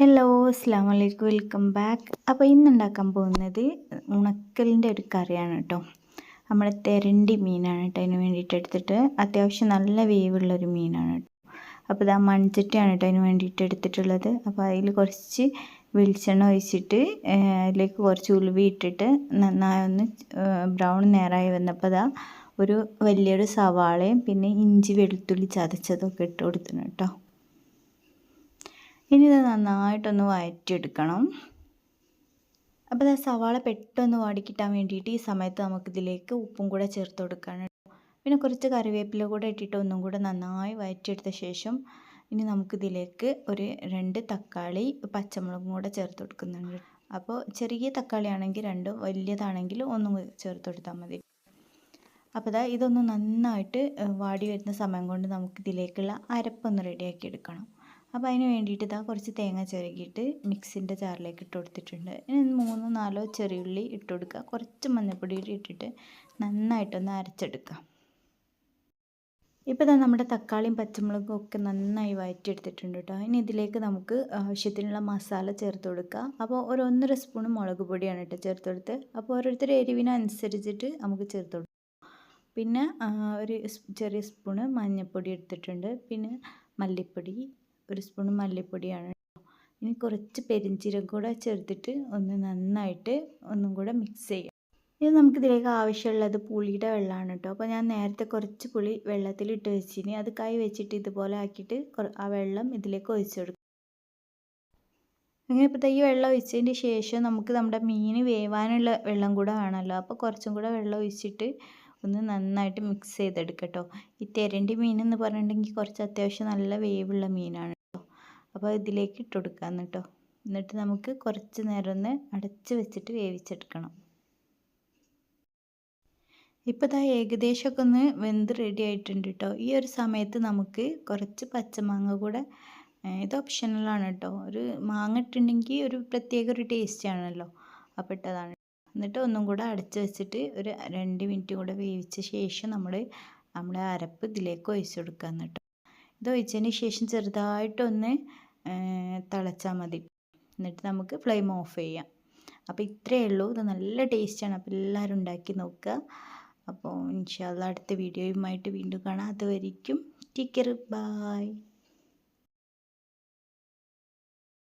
Hello അസ്സാം വലൈക്കും welcome back അപ്പോൾ ഇന്ന് ഉണ്ടാക്കാൻ പോകുന്നത് ഉണക്കലിന്റെ ഒരു കറിയാണ് കേട്ടോ നമ്മൾ തെരണ്ടി മീനാണ് കേട്ടോ അതിന് വേണ്ടിയിട്ട് എടുത്തിട്ട്. അത്യാവശ്യം നല്ല വേവുള്ളൊരു മീനാണ് കേട്ടോ അപ്പോൾ ഇതാ മൺചട്ടിയാണ് കേട്ടോ അതിന് വേണ്ടിയിട്ട് എടുത്തിട്ടുള്ളത്. അപ്പോൾ അതിൽ കുറച്ച് വെളിച്ചെണ്ണ ഒഴിച്ചിട്ട് അതിലേക്ക് കുറച്ച് ഉലുവി ഇട്ടിട്ട് നന്നായി ഒന്ന് ബ്രൗൺ നേരായി വന്നപ്പോൾ ഇതാ ഒരു വലിയൊരു സവാളയും പിന്നെ ഇഞ്ചി വെളുത്തുള്ളി ചതച്ചതൊക്കെ ഇട്ട് കൊടുത്തിട്ടുണ്ട് കേട്ടോ ഇനി ഇത് നന്നായിട്ടൊന്ന് വഴറ്റിയെടുക്കണം അപ്പോൾ ഇത് സവാള പെട്ടെന്ന് വാടിക്കിട്ടാൻ വേണ്ടിയിട്ട് ഈ സമയത്ത് നമുക്കിതിലേക്ക് ഉപ്പും കൂടെ ചേർത്ത് കൊടുക്കണം പിന്നെ കുറച്ച് കറിവേപ്പില കൂടെ ഇട്ടിട്ട് ഒന്നും കൂടെ നന്നായി വഴറ്റിയെടുത്ത ശേഷം ഇനി നമുക്കിതിലേക്ക് ഒരു രണ്ട് തക്കാളി പച്ചമുളകും കൂടെ ചേർത്ത് കൊടുക്കുന്നുണ്ട് അപ്പോൾ ചെറിയ തക്കാളിയാണെങ്കിൽ രണ്ട് വലിയതാണെങ്കിൽ ഒന്നും ചേർത്ത് കൊടുത്താൽ മതി. അപ്പോൾ ഇതാ ഇതൊന്ന് നന്നായിട്ട് വാടി വരുന്ന സമയം കൊണ്ട് നമുക്കിതിലേക്കുള്ള അരപ്പൊന്ന് റെഡിയാക്കി എടുക്കണം. അപ്പോൾ അതിന് വേണ്ടിയിട്ട് ഇതാ കുറച്ച് തേങ്ങ ചിരകിയിട്ട് മിക്സിന്റെ ജാറിലേക്ക് ഇട്ട് കൊടുത്തിട്ടുണ്ട്. ഇനി മൂന്നോ നാലോ ചെറിയുള്ളി ഇട്ട് കൊടുക്കുക. കുറച്ച് മഞ്ഞൾപ്പൊടി ഇട്ടിട്ട് നന്നായിട്ടൊന്ന് അരച്ചെടുക്കുക. ഇപ്പോൾ ഇതാ നമ്മുടെ തക്കാളിയും പച്ചമുളകും ഒക്കെ നന്നായി വഴറ്റിയെടുത്തിട്ടുണ്ട് കേട്ടോ. ഇനി ഇതിലേക്ക് നമുക്ക് ആവശ്യത്തിനുള്ള മസാല ചേർത്ത് കൊടുക്കുക. അപ്പോൾ ഒരു ഒന്നര സ്പൂൺ മുളക് പൊടിയാണ് കേട്ടോ ചേർത്ത് കൊടുത്ത്. അപ്പോൾ ഓരോരുത്തർ എരിവിനനുസരിച്ചിട്ട് നമുക്ക് ചേർത്ത് കൊടുക്കാം. പിന്നെ ഒരു ചെറിയ സ്പൂണ് മഞ്ഞൾപ്പൊടി എടുത്തിട്ടുണ്ട്. പിന്നെ മല്ലിപ്പൊടി ഒരു സ്പൂൺ മല്ലിപ്പൊടിയാണ് ഇനി കുറച്ച് പെരിഞ്ചീരം കൂടെ ചേർത്തിട്ട് ഒന്ന് നന്നായിട്ട് ഒന്നും കൂടെ മിക്സ് ചെയ്യാം. ഇത് നമുക്കിതിലേക്ക് ആവശ്യമുള്ളത് പുളിയുടെ വെള്ളമാണ് കേട്ടോ അപ്പോൾ ഞാൻ നേരത്തെ കുറച്ച് പുളി വെള്ളത്തിൽ ഇട്ട് വെച്ചിനി. അത് കൈ വെച്ചിട്ട് ഇതുപോലെ ആക്കിയിട്ട് ആ വെള്ളം ഇതിലേക്ക് ഒഴിച്ചു കൊടുക്കും. അങ്ങനെ ഇപ്പോൾ ഈ വെള്ളം ഒഴിച്ചതിന് ശേഷം നമുക്ക് നമ്മുടെ മീൻ വേവാനുള്ള വെള്ളം കൂടെ വേണമല്ലോ. അപ്പോൾ കുറച്ചും കൂടെ വെള്ളം ഒഴിച്ചിട്ട് ഒന്ന് നന്നായിട്ട് മിക്സ് ചെയ്തെടുക്കട്ടോ ഈ തെരണ്ടി മീൻ എന്ന് പറഞ്ഞിട്ടുണ്ടെങ്കിൽ കുറച്ച് അത്യാവശ്യം നല്ല വേവുള്ള മീനാണ്. അപ്പോൾ ഇതിലേക്ക് ഇട്ട് കൊടുക്കാം കേട്ടോ എന്നിട്ട് നമുക്ക് കുറച്ച് നേരം ഒന്ന് അടച്ച് വെച്ചിട്ട് വേവിച്ചെടുക്കണം. ഇപ്പോൾ ഇതാ ഏകദേശമൊക്കെ ഒന്ന് വെന്ത് റെഡി ആയിട്ടുണ്ട് കേട്ടോ ഈ ഒരു സമയത്ത് നമുക്ക് കുറച്ച് പച്ചമാങ്ങ കൂടെ ഇത് ഓപ്ഷണലാണ് കേട്ടോ ഒരു മാങ്ങ ഇട്ടുണ്ടെങ്കിൽ ഒരു പ്രത്യേക ഒരു ടേസ്റ്റ് ആണല്ലോ. അപ്പോൾ ഇട്ടതാണ്. എന്നിട്ട് ഒന്നും കൂടെ അടച്ച് വെച്ചിട്ട് ഒരു രണ്ട് മിനിറ്റ് കൂടെ വേവിച്ച ശേഷം നമ്മൾ നമ്മുടെ അരപ്പ് ഇതിലേക്ക് ഒഴിച്ചു കൊടുക്കാന്ന് കേട്ടോ ഇത് ഒഴിച്ചതിന് ശേഷം ചെറുതായിട്ടൊന്ന് തിളച്ചാൽ മതി. എന്നിട്ട് നമുക്ക് ഫ്ലെയിം ഓഫ് ചെയ്യാം. അപ്പോൾ ഇത്രയേ ഉള്ളൂ. ഇത് നല്ല ടേസ്റ്റാണ് അപ്പോൾ എല്ലാവരും ഉണ്ടാക്കി നോക്കുക. അപ്പോൾ ഇൻഷാല്ല അടുത്ത വീഡിയോയുമായിട്ട് വീണ്ടും കാണാം. അതുവരിക്കും ടേക്ക് കെയർ ബൈ